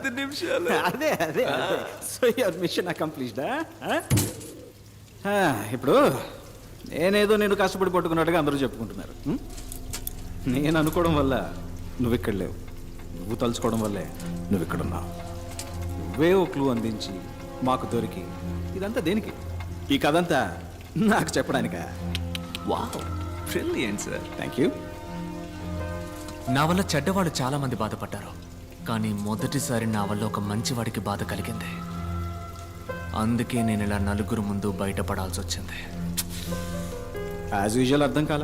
ఐదు నిమిషాలు అదే అదే సో యువర్ మిషన్ అకంప్లీష్డా ఇప్పుడు నేనేదో నేను కష్టపడి పట్టుకున్నట్టుగా అందరూ చెప్పుకుంటున్నారు? నేను అనుకోవడం వల్ల నువ్వు ఇక్కడ లేవు. నువ్వు తలుచుకోవడం వల్లే నువ్వు ఇక్కడ ఉన్నావు. నువ్వే ఓ క్లూ అందించి మాకు దొరికి ఇదంతా దేనికి? ఈ కథంతా నాకు చెప్పడానికా? Wow brilliant sir thank you నా వల్ల చెడ్డవాళ్ళు చాలా మంది బాధపడ్డారు. కానీ మొదటిసారి నా వల్ల ఒక మంచివాడికి బాధ కలిగింది. అందుకే నేను ఇలా నలుగురు ముందు బయటపడాల్సి వచ్చింది. యాజ్ యూజువల్ అర్థం కాల.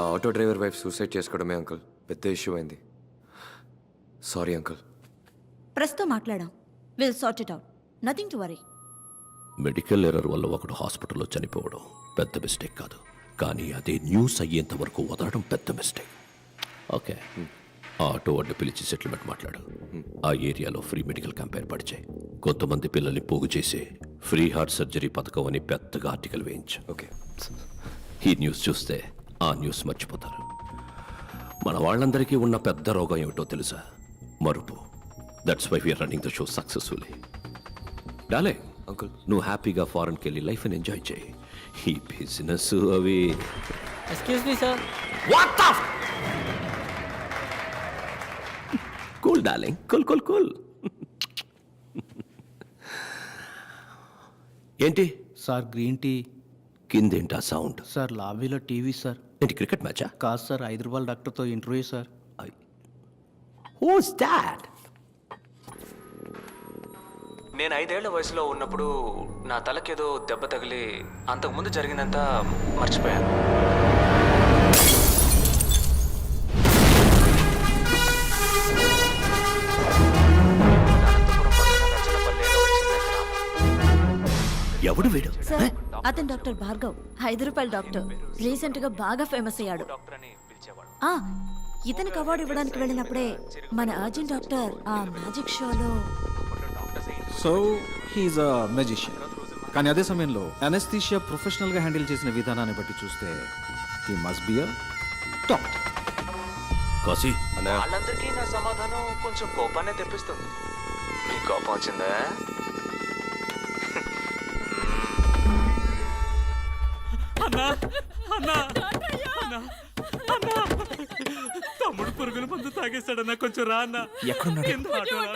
ఆ ఆటో డ్రైవర్ వైఫ్ సూసైడ్ చేసుకోవడమే అంకుల్. పెద్ద ఇష్యూ అయింది. Sorry uncle. ప్రస్తుతం మాట్లాడాం. Will sort it out nothing to worry medical error వల్ల ఒకడు హాస్పిటల్లో చనిపోవడం పెద్ద మిస్టేక్ కాదు. కానీ అదే న్యూస్ అయ్యేంత వరకు వదలడం పెద్ద మిస్టేక్ ఓకే. ఆ ఆటో వాడిని పిలిచి సెటిల్మెంట్ మాట్లాడు. ఆ ఏరియాలో ఫ్రీ మెడికల్ క్యాంప్ ఏర్పాటు చేయి. కొంతమంది పిల్లల్ని పోగు చేసి ఫ్రీ హార్ట్ సర్జరీ పథకం అని పెద్దగా ఆర్టికల్ వేయించు. ఓకే. ఈ న్యూస్ చూస్తే ఆ న్యూస్ మర్చిపోతారు. మన వాళ్ళందరికీ ఉన్న పెద్ద రోగం ఏమిటో తెలుసా? మరుపు. That's why we're running the show successfully డాలే uncle. నువ్వు హ్యాపీగా ఫారెన్కి వెళ్ళి లైఫ్ని ఎంజాయ్ చేయి. ఈ బిజినెస్ అవి. Excuse me sir cool darling. Cool cool cool. ఏంటి? Sir green tea. కిందేంటా sound? Sir లాబీలో టీవీ సార్. ఏంటి క్రికెట్ మ్యాచా? కాదు సార్ రూపాయల డాక్టర్తో ఇంటర్వ్యూ సార్. హూస్ దాట్ నేను ఐదేళ్ళ వయసులో ఉన్నప్పుడు నా తలకేదో దెబ్బ తగిలి అంతకుముందు జరిగిందంతా మర్చిపోయాను. ఎవడు వీడు? సార్ అతను డాక్టర్ భార్గవ్ ఐదు రూపాయల డాక్టర్. రీసెంట్గా బాగా ఫేమస్ అయ్యాడు. డాక్టర్ అని పిలిచేవాడు ఆ ఇతనికి అవార్డు ఇవ్వడానికి వెళ్ళినప్పుడే మన అర్జున్ డాక్టర్ ఆ మ్యాజిక్ షోలో so he is a magician కానీ అదే సమయంలో అనస్థీషియా ప్రొఫెషనల్గా హ్యాండిల్ చేసిన విధానాన్ని బట్టి చూస్తే హీ మస్ట్ బి టాప్ కాశీ. వాళ్ళందరికీ నా సమాధానం కొంచెం కోపాన్ని తెప్పిస్తుంది. మీ కోపం వచ్చిందా? అన్నా అన్నా అన్నా అన్నా. తమ్ముడు పురుగుల మందు తాగేస్తాడన్నా కొంచెం రా అన్న. ఎక్కడున్నాడు? కింద ఆటోలో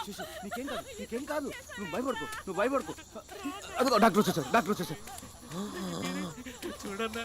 అన్నా. నీకేం కాదు నీకేం కాదు. నువ్వు భయపడుకో నువ్వు భయపడుకో. అదిగో డాక్టర్ వచ్చేసారు డాక్టర్ వచ్చేసారు చూడన్నా.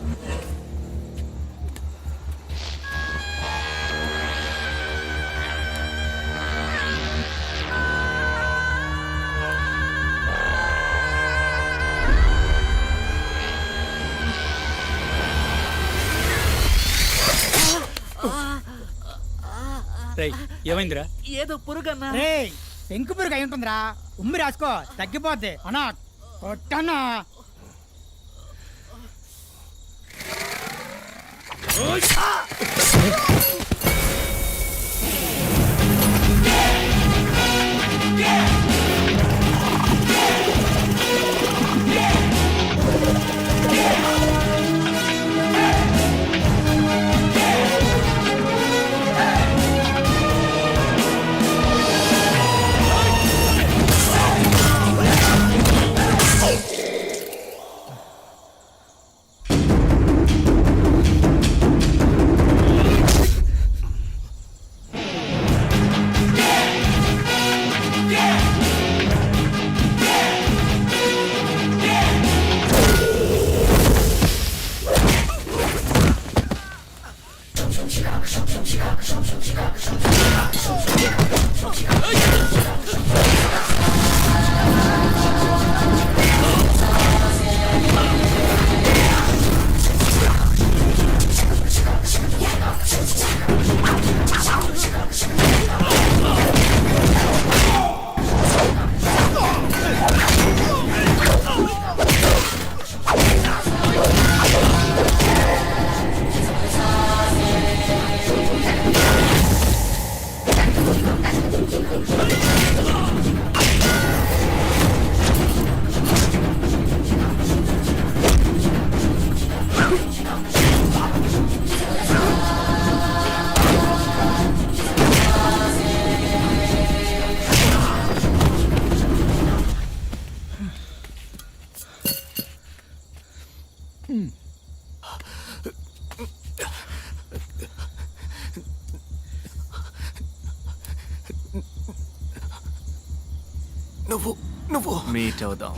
ఏమైందిరా? ఏదో పురుగన్నా. రే పెంకు పురుగు అయి ఉంటుందిరా. ఉమ్మి రాసుకో తగ్గిపోద్ది. అనా కొట్టనా. Yeah! నువ్వు నువ్వు. మీట్ అవుదాం.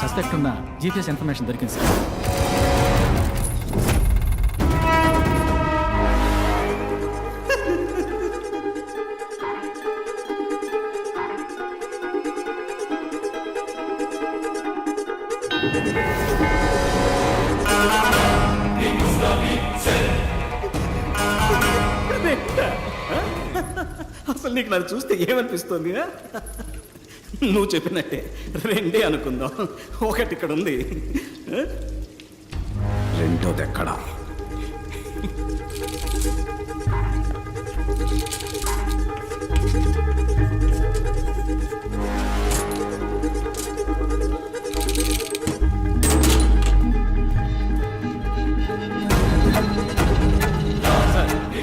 సస్పెక్ట్ ఉన్న జీపీఎస్ ఇన్ఫర్మేషన్ దొరికింది సార్ అసలు నీకు నన్ను చూస్తే ఏమనిపిస్తుంది నువ్వు చెప్పినట్టే. రెండే అనుకుందాం. ఒకటి ఇక్కడ ఉంది. ఆ? రెండోది ఎక్కడా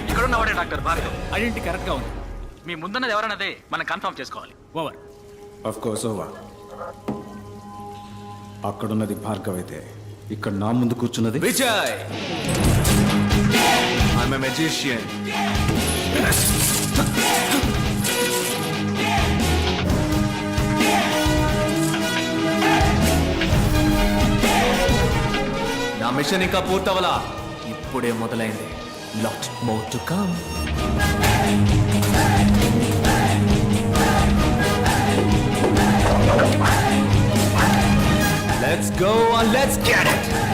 ఇక్కడున్నవాడే డాక్టర్ భార్గవ్. ఐడెంటిటీ కరెక్ట్గా ఉంది. మీ ముందున్నది ఎవరన్నదే మనం కన్ఫర్మ్ చేసుకోవాలి. ఓవర్. ఆఫ్ కోర్స్ ఓవర్ అక్కడున్నది భార్గవ్ అయితే ఇక్కడ నా ముందు కూర్చున్నది? విజయ్! ఐఎమ్ ఎ మెజిషియన్ నా మిషన్ ఇంకా పూర్తవలా. ఇప్పుడే మొదలైంది. Lot more to come on, let's get it!